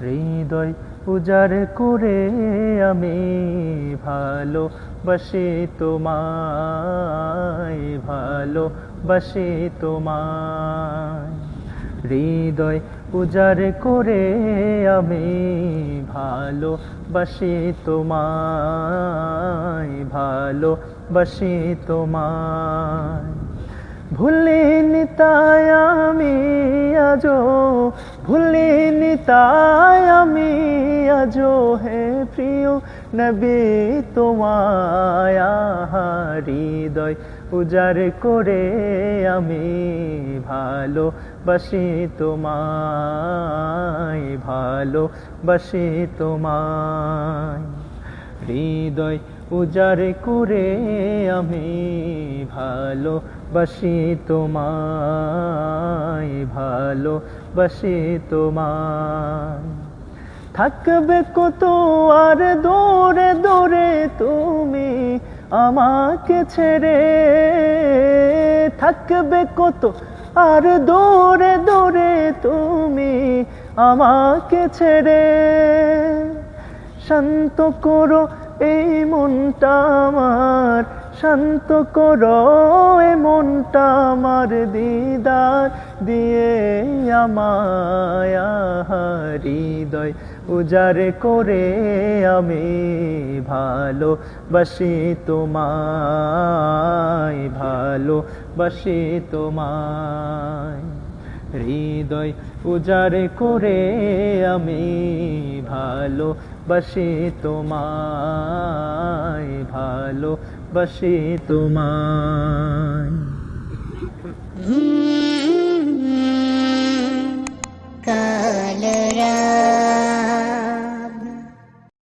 হৃদয় উজাড় করে আমি ভালো বসে তোমায় ভালো বসে তোমায়। হৃদয় উজাড় করে আমি ভালো বসে তোমায় ভালো বসে তোমায়। ভুলিনি তাই আমি আজো ভুলিনি তাই আমি আজো হে প্রিয় নবী, তোমায় হৃদয় উজাড় করে আমি ভালো বসি তোমায় ভালো বসি তোমায়। হৃদয় উজাড় করে আমি ভালো বসি তোমায় ভালো বসি তোমায়। থাকবে কত আর দৌড়ে দৌড়ে তুমি আমাকে ছেড়ে? থাকবে কত আর দৌড়ে দৌড়ে তুমি আমাকে ছেড়ে? শান্ত করো এই মনটা আমার, শান্ত করো মনটা আমার, দিদার দিয়ে আমায় হৃদয় উজাড় করে আমি ভালো বসি তোমায় ভালো বসি তোমায়। হৃদয় উজাড় করে আমি ভালো বসে তোমায় ভালো বসে তোমায়। কাল